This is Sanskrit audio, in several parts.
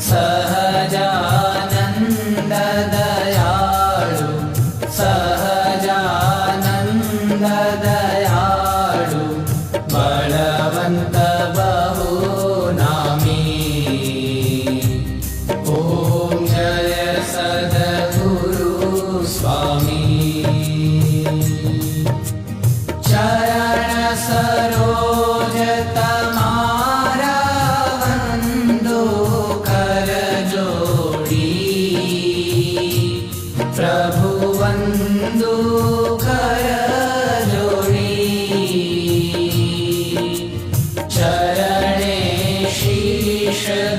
सहजानन्द दयाळु बलवन्त बहु नामी। ॐ जय सद्गुरु स्वामी। चरण सरोज प्रभुवन्दु करजोडी चरणे शीर्षधरात्रि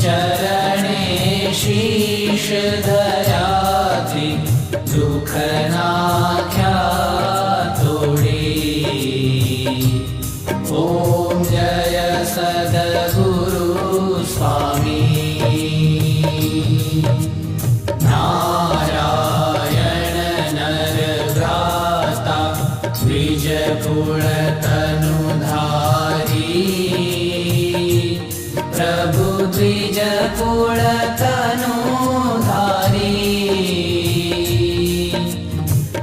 चरणे शीर्षधरात्रि दुःखनाख्या ॐ जय सदगुरु स्वामी। द्विजकुलतनुधारी प्रभु द्विजकुलतनुधारी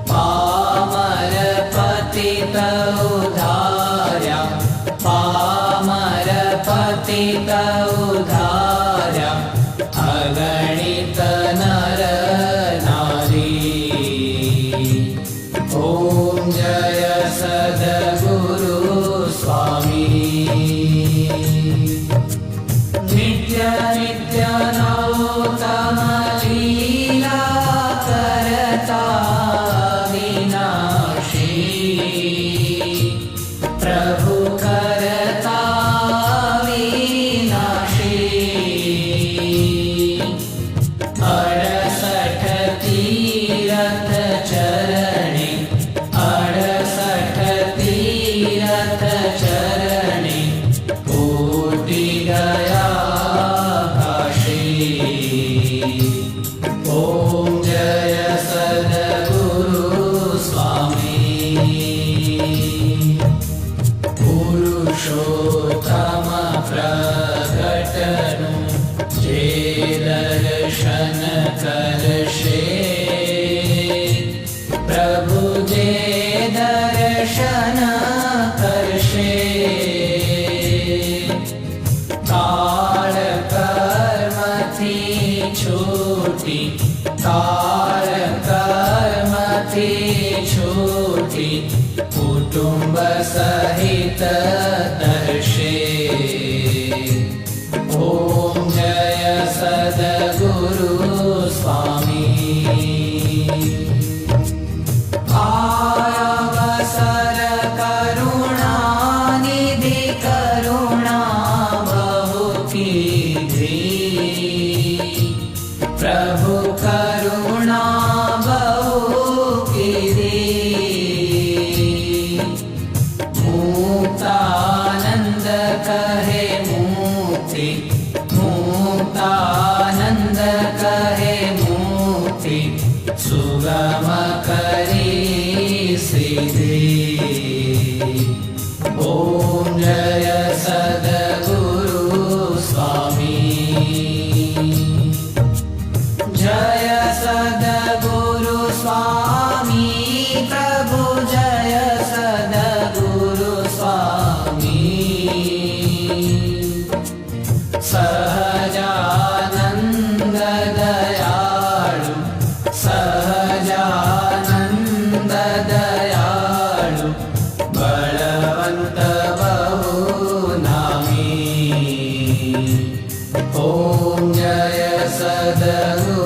पामर पुरुषोत्तम प्रकटनु जे दर्शन करशे प्रभु जे दर्शन काळ कर्मथी छोटी कर्मथी छोटी कुटुंब सहित प्रभु करुणा बहु कीधी मुक्तानन्द कहे मुक्ति मुक्तानन्द कहे मुक्ति सुगम करी सिद्धि। ॐ जय ॐ जय सद्गुरु